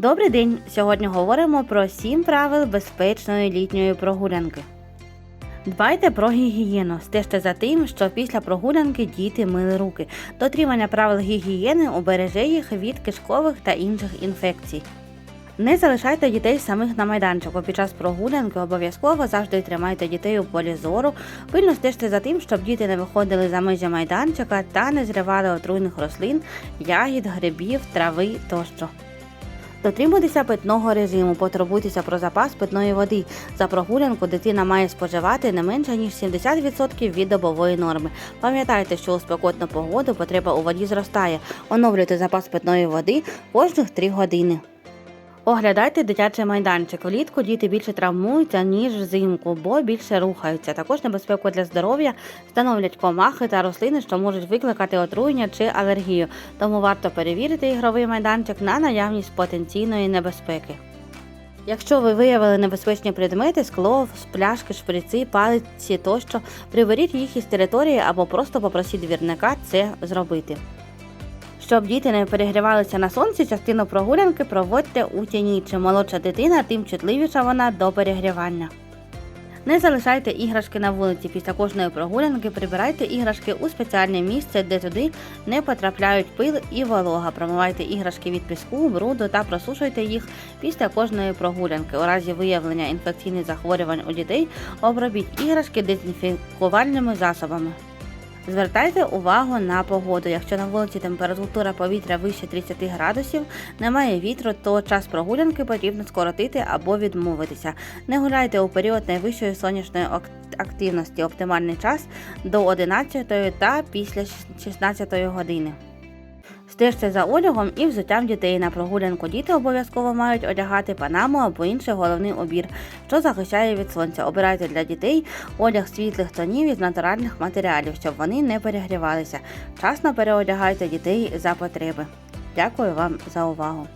Добрий день! Сьогодні говоримо про 7 правил безпечної літньої прогулянки. Дбайте про гігієну, стежте за тим, що після прогулянки діти мили руки. Дотримання правил гігієни убереже їх від кишкових та інших інфекцій. Не залишайте дітей самих на майданчику. Під час прогулянки обов'язково завжди тримайте дітей у полі зору. Пильно стежте за тим, щоб діти не виходили за межі майданчика та не зривали отруйних рослин, ягід, грибів, трави тощо. Дотримуйтеся питного режиму, потурбуйтеся про запас питної води. За прогулянку дитина має споживати не менше ніж 70% від добової норми. Пам'ятайте, що у спекотну погоду потреба у воді зростає. Оновлюйте запас питної води кожних 3 години. Оглядайте дитячий майданчик. Влітку діти більше травмуються, ніж взимку, бо більше рухаються. Також небезпеку для здоров'я становлять комахи та рослини, що можуть викликати отруєння чи алергію. Тому варто перевірити ігровий майданчик на наявність потенційної небезпеки. Якщо ви виявили небезпечні предмети, скло, пляшки, шприци, палиці тощо, приберіть їх із території або просто попросіть двірника це зробити. Щоб діти не перегрівалися на сонці, частину прогулянки проводьте у тіні. Чим молодша дитина, тим чутливіша вона до перегрівання. Не залишайте іграшки на вулиці. Після кожної прогулянки прибирайте іграшки у спеціальне місце, де туди не потрапляють пил і волога. Промивайте іграшки від піску, бруду та просушуйте їх після кожної прогулянки. У разі виявлення інфекційних захворювань у дітей обробіть іграшки дезінфікувальними засобами. Звертайте увагу на погоду. Якщо на вулиці температура повітря вище 30 градусів, немає вітру, то час прогулянки потрібно скоротити або відмовитися. Не гуляйте у період найвищої сонячної ак- активності. Оптимальний час до 11 та після 16 години. Стежте за одягом і взуттям дітей на прогулянку. Діти обов'язково мають одягати панаму або інший головний обір, що захищає від сонця. Обирайте для дітей одяг світлих тонів із натуральних матеріалів, щоб вони не перегрівалися. Вчасно переодягайте дітей за потреби. Дякую вам за увагу!